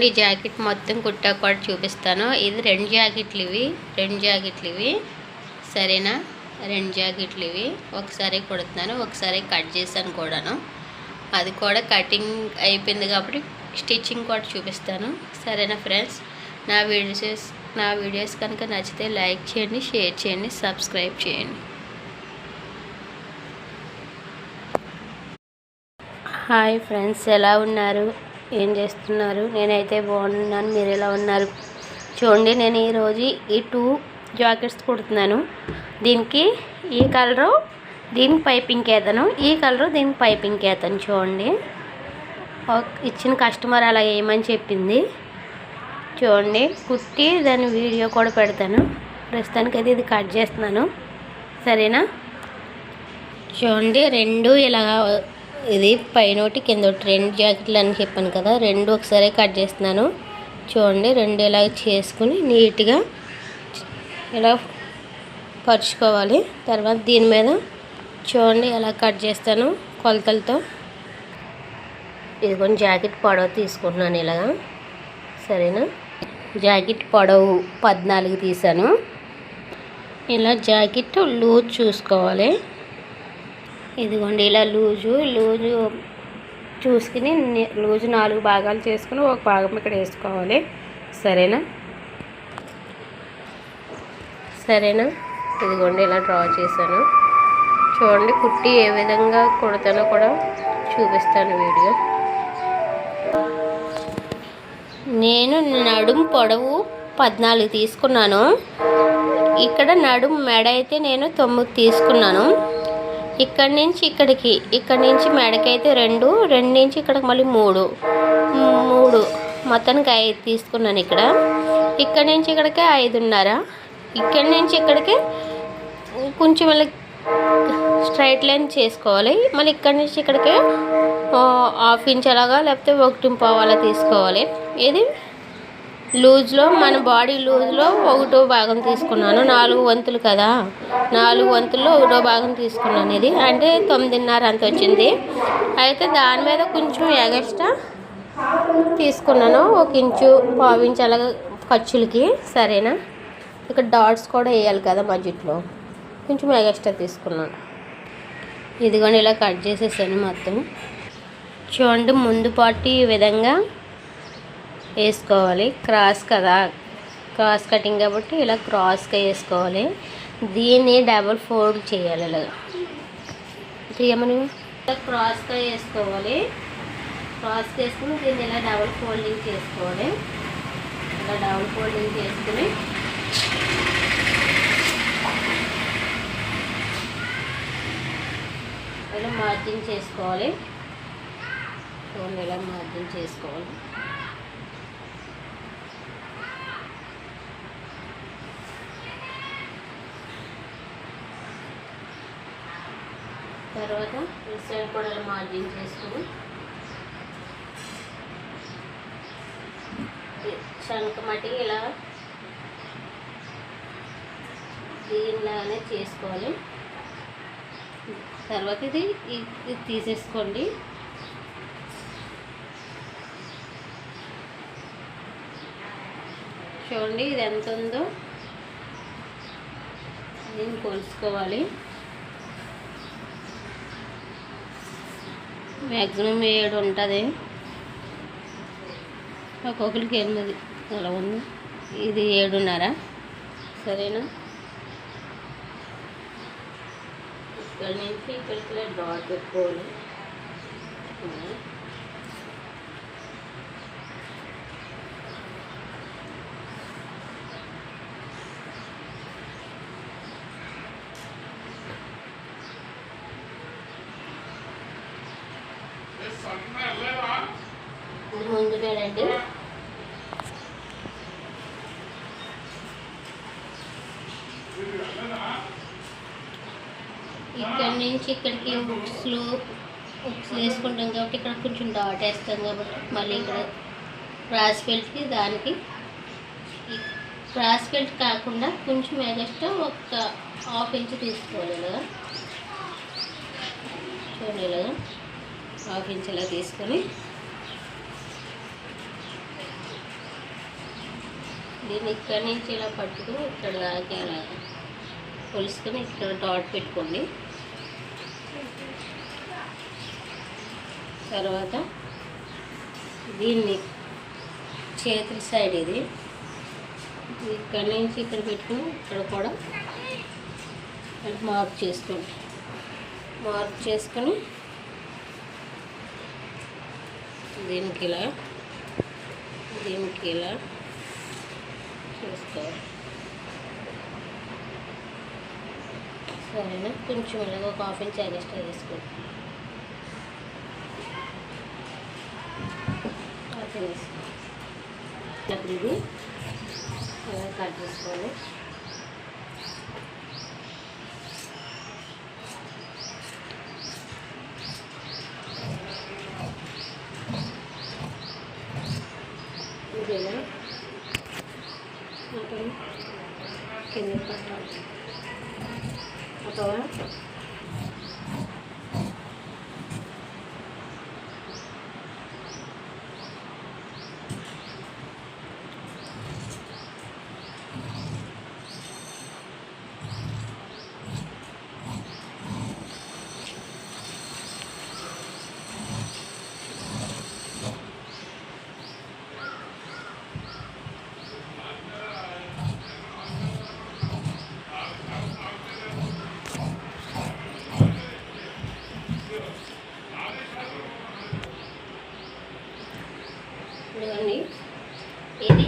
ఈ జాకెట్ మొత్తం కుట్టా కూడా చూపిస్తాను. ఇది రెండు జాకెట్లు ఇవి రెండు జాకెట్లు ఇవి. సరేనా? రెండు జాకెట్లు ఇవి. ఒకసారి కుడుతున్నాను ఒకసారి కట్ చేశాను కూడాను. అది కూడా కటింగ్ అయిపోయింది కాబట్టి స్టిచ్చింగ్ కూడా చూపిస్తాను. సరేనా ఫ్రెండ్స్? నా వీడియోస్ నా వీడియోస్ కనుక నచ్చితే లైక్ చేయండి షేర్ చేయండి సబ్స్క్రైబ్ చేయండి. హాయ్ ఫ్రెండ్స్ ఎలా ఉన్నారు? ఏం చేస్తున్నారు? నేనైతే బాగున్నాను. మీరు ఎలా ఉన్నారు? చూడండి నేను ఈరోజు ఈ టూ జాకెట్స్ కుడుతున్నాను. దీనికి ఈ కలరు దీనికి పైపింగ్ వేతాను ఈ కలరు దీనికి పైపింగ్ వేతాను చూడండి. ఇచ్చిన కస్టమర్ అలా వేయమని చెప్పింది? చూడండి కుట్టి దాని వీడియో కూడా పెడతాను. ప్రస్తుతానికి అయితే ఇది కట్ చేస్తున్నాను. సరేనా? చూడండి రెండు ఇలా ఇది పైనోటి కింద ఒకటి రెండు జాకెట్లు అని చెప్పాను కదా రెండు ఒకసారి కట్ చేస్తున్నాను. చూడండి రెండు ఇలా చేసుకుని నీట్గా ఇలా పరుచుకోవాలి. తర్వాత దీని మీద చూడండి ఎలా కట్ చేస్తాను కొలతలతో. ఇది కొంచెం జాకెట్ పొడవు తీసుకుంటున్నాను ఇలాగా. సరేనా? జాకెట్ పొడవు పద్నాలుగు తీసాను ఇలా జాకెట్ లూజ్ చూసుకోవాలి. ఇదిగోండి ఇలా లూజు లూజు చూసుకుని లూజు నాలుగు భాగాలు చేసుకుని ఒక భాగం ఇక్కడ వేసుకోవాలి. సరేనా? సరేనా? ఇదిగోండి ఇలా డ్రా చేశాను. చూడండి కుట్టి ఏ విధంగా కుడతానో కూడా చూపిస్తాను వీడియో. నేను నడుం పొడవు పద్నాలుగు తీసుకున్నాను. ఇక్కడ నడుం మెడ అయితే నేను తొమ్మిది తీసుకున్నాను. ఇక్కడి నుంచి ఇక్కడికి ఇక్కడి నుంచి మెడకైతే రెండు రెండు నుంచి ఇక్కడికి మళ్ళీ మూడు. మూడు. మొత్తానికి ఐదు తీసుకున్నాను ఇక్కడ. ఇక్కడి నుంచి ఇక్కడికే ఐదున్నర. ఇక్కడి నుంచి ఇక్కడికే కొంచెం మళ్ళీ స్ట్రైట్ లైన్ చేసుకోవాలి. మళ్ళీ ఇక్కడి నుంచి ఇక్కడికే హాఫ్ ఇంచ్ అలాగా లేకపోతే ఒకటి పోవాలా తీసుకోవాలి. ఇది లూజ్లో మన బాడీ లూజ్లో ఒకటో భాగం తీసుకున్నాను. నాలుగు వంతులు కదా. నాలుగు వంతుల్లో ఒకటో భాగం తీసుకున్నాను ఇది. అంటే తొమ్మిదిన్నర అంత వచ్చింది. అయితే దాని మీద కొంచెం ఎగస్ట్రా తీసుకున్నాను. ఒక ఇంచు పావు అలాగ ఖర్చులకి. సరేనా? ఇక్కడ డాట్స్ కూడా వేయాలి కదా బడ్జెట్లో. కొంచెం ఎగస్ట్రా తీసుకున్నాను. ఇదిగోండి ఇలా కట్ చేసేసాను మొత్తం. చూడండి ముందు పార్టీ ఈ విధంగా వేసుకోవాలి. క్రాస్ కదా. క్రాస్ కటింగ్ కాబట్టి ఇలా క్రాస్గా వేసుకోవాలి. దీన్ని డబల్ ఫోల్డ్ చేయాలి ఇలాగా తీయమని ఇలా క్రాస్గా వేసుకోవాలి. క్రాస్ చేసుకుని దీన్ని ఇలా డబల్ ఫోల్డింగ్ చేసుకోవాలి. ఇలా డబల్ ఫోల్డింగ్ చేసుకుని ఇలా మార్జిన్ చేసుకోవాలి. చూడండి ఇలా మార్జిన్ చేసుకోవాలి. తర్వాత ఈ సైడ్ కూడా మార్జిన్ చేసుకుని శంఖ మటి ఇలా దీనిలాగానే చేసుకోవాలి. తర్వాత ఇది ఇది తీసేసుకోండి. చూడండి ఇది ఎంత ఉందో. దీన్ని కొలుసుకోవాలి మ్యాక్సిమం ఏడు ఉంటుంది. ఒక్కొక్కరికి ఎనిమిది. అలా ఉంది. ఇది ఏడున్నర. సరేనా? ఇక్కడ నుంచి ఇక్కడికి డాట్ పెట్టుకోవాలి ఇది ముందు పేడండి ఇక్కడ నుంచి ఇక్కడికి హుక్స్లు బుక్స్ వేసుకుంటాం కాబట్టి ఇక్కడ కొంచెం డాట్ వేస్తాం కాబట్టి మళ్ళీ ఇక్కడ క్రాస్ బెల్ట్కి దానికి క్రాస్ బెల్ట్ కాకుండా కొంచెం ఎగస్ట్రా ఒక హాఫ్ ఇంచ్ తీసుకోవాలి కదా. చూడండి హాఫ్ ఇంచ్ ఇలా తీసుకొని దీన్ని ఇక్కడి నుంచి ఇలా పట్టుకుని ఇక్కడ దాకా ఇలా కొలుసుకొని ఇక్కడ డాట్ పెట్టుకోండి. తర్వాత దీన్ని చేతుల సైడ్ ఇది. ఇక్కడ నుంచి ఇక్కడ పెట్టుకుని ఇక్కడ కూడా మార్క్ చేసుకోండి. మార్క్ చేసుకొని దీనికి ఇలా దీనికి ఇలా చేసుకోవాలి సరేనా? కొంచెం ఇలాగ ఒక హాఫ్ ఇంచ్ ఎక్స్ట్రా చేసుకోండి హాఫ్ ఇంచ్ ఇప్పుడు ఇది అలా కట్ చేసుకోవాలి ఇదేనా అప్పుడు కింద పట్టాలి అప్పుడు ఇదిగోండి ఇది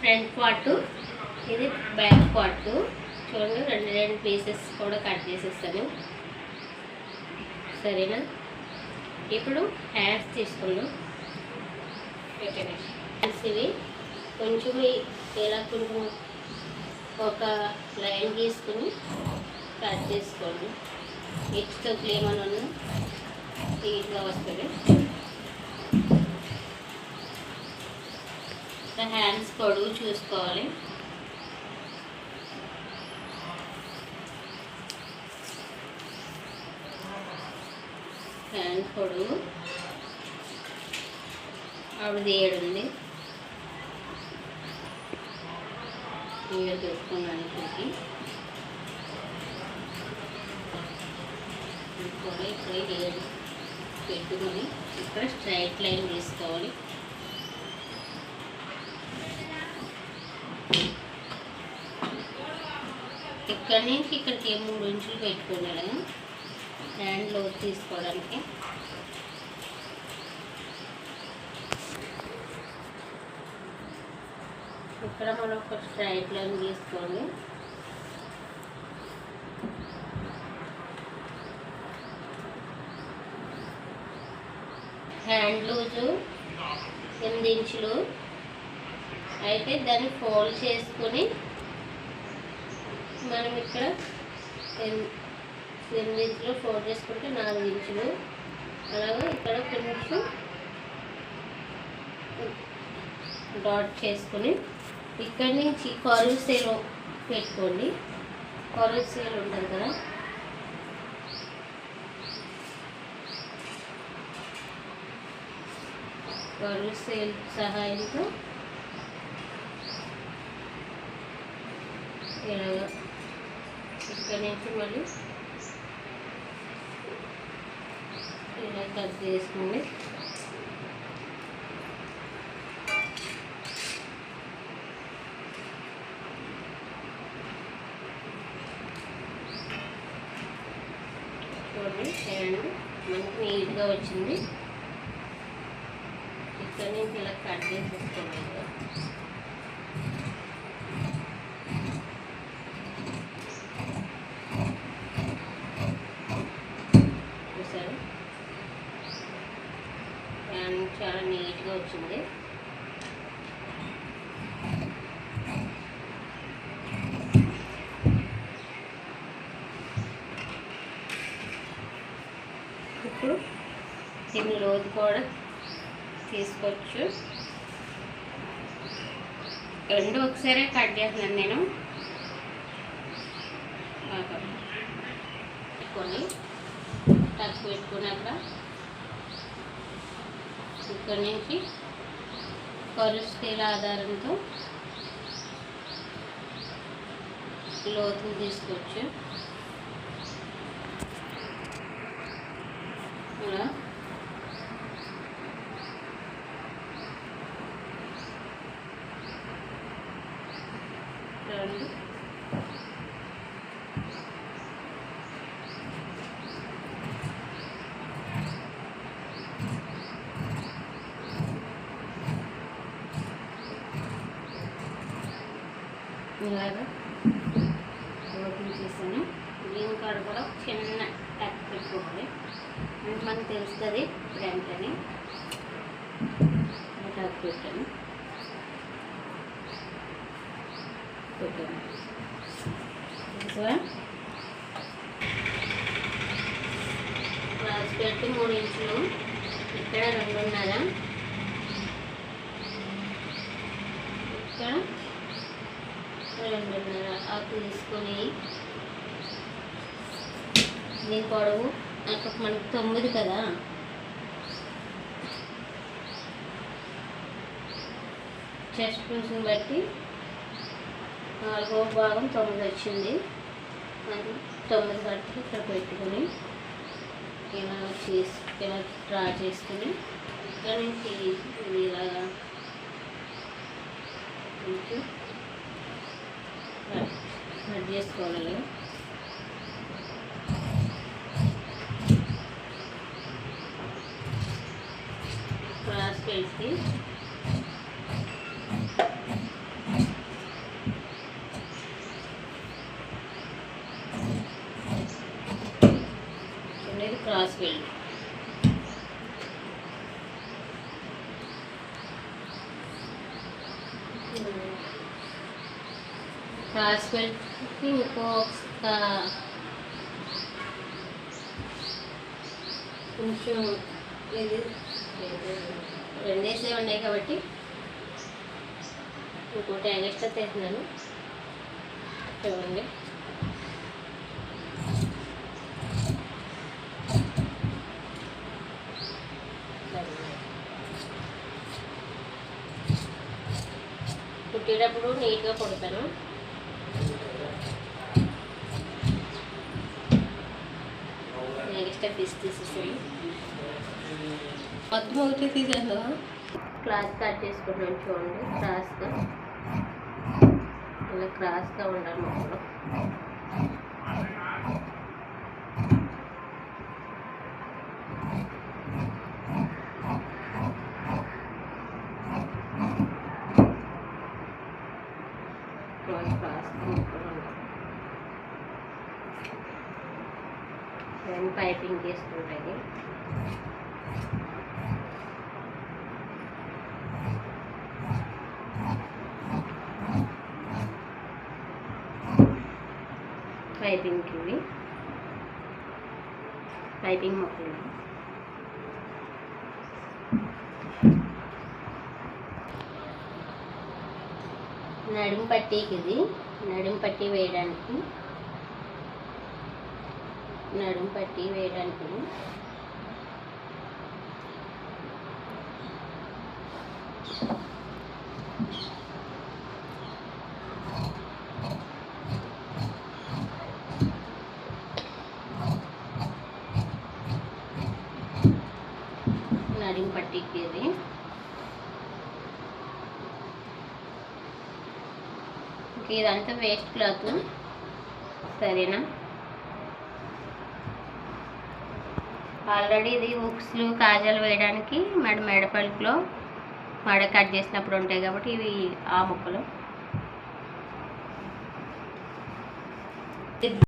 ఫ్రంట్ పార్ట్ ఇది బ్యాక్ పార్ట్. చూడండి రెండు రెండు పీసెస్ కూడా కట్ చేసేస్తాను. సరేనా? ఇప్పుడు హ్యాండ్స్ తీసుకుందాం. హ్యాండ్స్ ఇవి కొంచెం ఇలా కొంచెం ఒక లైన్ తీసుకుని కట్ చేసుకోండి. హెచ్తో క్లీన్ అని ఉన్న వస్తుంది. హ్యాండ్స్ పొడుగు చూసుకోవాలి. హ్యాండ్ పొడుగు. ఆవిడ ఏడు ఉంది ఇవి చూసుకున్నాను ఇక్కడికి ఇది కూడా ఇక్కడ ఏడు పెట్టుకొని ఇక్కడ స్ట్రైట్ లైన్ తీసుకోవాలి. ఇక్కడ నుంచి ఇక్కడికి మూడు ఇంచులు పెట్టుకున్నాడు హ్యాండ్ లోతు తీసుకోవడానికి. ఇక్కడ మనం ఒక స్ట్రైట్ లైన్ తీసుకోండి హ్యాండ్ లూజు ఎనిమిది ఇంచులు. అయితే దాన్ని ఫోల్డ్ చేసుకొని మనం ఇక్కడ ఎనిమిది ఇంచులు ఫోల్డ్ చేసుకుంటే నాలుగు ఇంచులు. అలాగే ఇక్కడ కొంచెం డాట్ చేసుకొని ఇక్కడి నుంచి కరువు సేల్ పెట్టుకోండి. కరువు సేల్ ఉంటుంది కదా. కరువు సేల్ సహాయంతో ఇలాగా ఇక్కడ నుంచి మళ్ళీ ఇలా కట్ చేసుకోండి. చూడండి హ్యాండ్ మనకి నీట్గా వచ్చింది. ఇక్కడ నుంచి ఇలా కట్ చేసేసుకోవాలి ఇక. చూసారు అండ్ చాలా నీట్గా వచ్చింది. ఇప్పుడు దీన్ని లోతు కూడా తీసుకోవచ్చు. రెండు ఒకసారి కట్ చేస్తున్నాను నేను. పెట్టుకొని తక్కువ పెట్టుకున్నాక గణేష్ కరు స్కేల్ ఆధారంతో లోతులు తీసుకోవచ్చు. ఓపెన్ చేశాను. గ్రీన్ కార్డ్ కూడా చిన్న టక్ పెట్టుకోవాలి. అంటే మనకు తెలుస్తుంది వెంటనే. ఏంటని టక్ పెట్టాను. పెట్టాను. పెట్టి మూడు ఇంచులు. ఇక్కడ రెండున్నర ఇక్కడ రెండున్నర ఆకు తీసుకొని దీని పొడవు అక్కడ మనకి తొమ్మిది కదా. చెస్ట్ పీస్ని బట్టి నాలుగో భాగం తొమ్మిది వచ్చింది. అది తొమ్మిది బట్టి ఇక్కడ పెట్టుకొని ఇలా చేసి ఇలా డ్రా చేసుకుని ఇక్కడ నుంచి ఇది ఇలాగా. కట్ చేసుకోవాలి క్రాస్ పెట్టి అనేది క్రాస్ బెల్ట్ క్రాస్ బెల్ట్కి ఇంకో ఒక- కొంచెం ఇది రెండేసే ఉన్నాయి కాబట్టి ఇంకోటి ఎక్స్ట్రా తీస్తున్నాను చూడండి. కుట్టేటప్పుడు నీట్గా కొడతాను. పీస్ తీసేసాను మొత్తం ఒకటి తీసాను క్లాత్ కట్ చేసుకుంటాను చూడండి క్రాస్గా. ఇలా క్రాస్గా ఉండాలి మొక్కలు క్రాస్ క్రాస్గా మొక్కలు ఉండాలి దాన్ని పైపింగ్ తీసుకుంటుంది పైపింగ్కి ఇవి. పైపింగ్ మొక్కలు. నడుము పట్టీకి ఇది నడుము పట్టీ వేయడానికి నడుము పట్టి వేయడానికి. నడుము పట్టీకి ఇది ఇదంతా వేస్ట్ క్లాత్. సరేనా? ఆల్రెడీ ఇది ఉక్స్లు కాజాలు వేయడానికి మెడ మెడ మడ కట్ చేసినప్పుడు ఉంటాయి కాబట్టి ఇవి ఆ ముక్కలు.